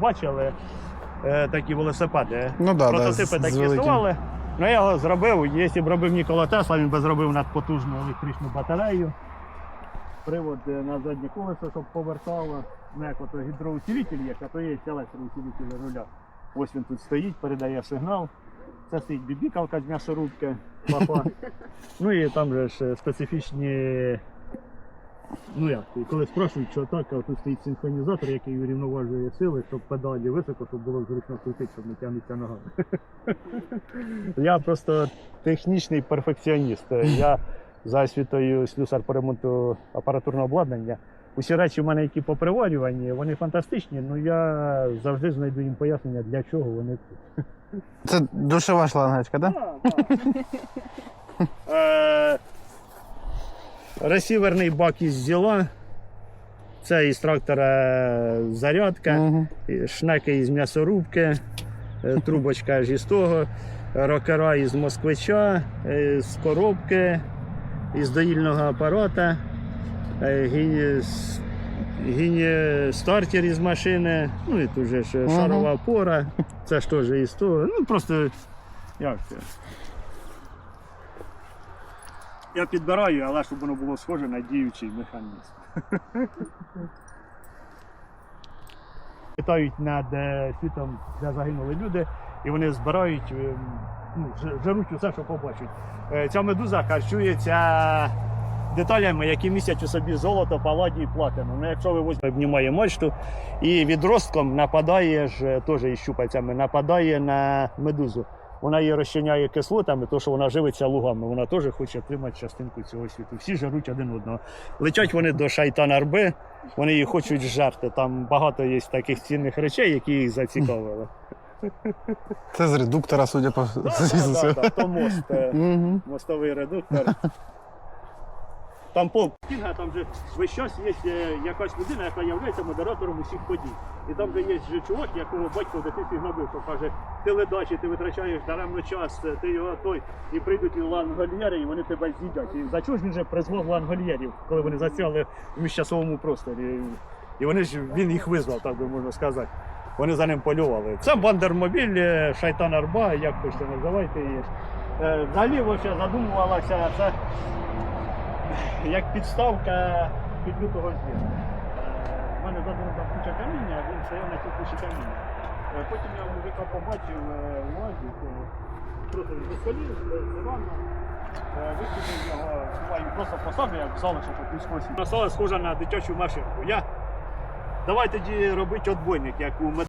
Бачили е, такі велосипеди. Ну да, да, Прототипи з- такі існували. Ну я його зробив. Якщо б робив Нікола Тесла, він би зробив надпотужну електричну батарею. Привод е, на заднє колесо, щоб повертало. Ну, як ото гідроусилитель є, а то є електроусилитель руля. Ось він тут стоїть, передає сигнал. Це стоїть бібікалка з м'ясорубки, папа. ну і там же ж специфічні. Ну як, і коли спрашують, що так, а тут стоїть синхронізатор, який урівноважує сили, щоб педалі високо, щоб було зручно крутити, щоб не тягнеться ногами. Я просто технічний перфекціоніст. Я за освітою слюсар по ремонту апаратурного обладнання. Усі речі в мене, які по приварюванні, вони фантастичні, але я завжди знайду їм пояснення, для чого вони тут. Це душова шлангочка, так? Е, Ресіверний бак із зіла. Це із трактора зарядка, Угу. шнеки із м'ясорубки, е, трубочка аж із того, рокера із москвича, е, з коробки, із доїльного апарата, е, гі- с- гіні стартер із машини, ну і тут же Ага. шарова опора, це ж теж із того. Ну просто як це. Я підбираю, але щоб воно було схоже на діючий механізм. Літають над е, світом, де загинули люди, і вони збирають, е, ну, жаруть усе, що побачать. Е, Ця медуза харчується деталями, які містять у собі золото, паладій і платину. Ну, якщо ви возьмете, обнімає мачту і відростком нападає ж теж із щупальцями, нападає на медузу. Вона її розчиняє кислотами, тому що вона живиться лугами. Вона теж хоче отримати частинку цього світу. Всі жаруть один одного. Летять вони до шайтана Арби, вони її хочуть жерти. Там багато є таких цінних речей, які їх зацікавили. Це з редуктора, судя по да, да, да, да. то мост, е, мостовий редуктор. Там пол Кінга, там же весь час є е, якась людина, яка є модератором усіх подій. І там же є чувак, якого батько в дитинстві гнобив, що каже, ти ледачий, ти витрачаєш даремно час, е, ти його той, і прийдуть і лангольєри, і вони тебе з'їдять. І за чого ж він же призвав лангольєрів, коли вони засяли в міжчасовому просторі? І вони ж він їх визвав, так би можна сказати. Вони за ним полювали. Це бандермобіль, е, шайтан Арба, як хочете називайте її. Взагалі задумувалася це як підставка під лютого. У мене задумав там куча каміння, він стояв на цій кучі каміння. Е, Потім я мужика побачив е, в лазі, просто з колін, з дивана. Е, Викинув його, ну, просто поставив, як залишок якусь косі. Вона стала схожа на дитячу машинку. Я Давай тоді робити отбойник, як у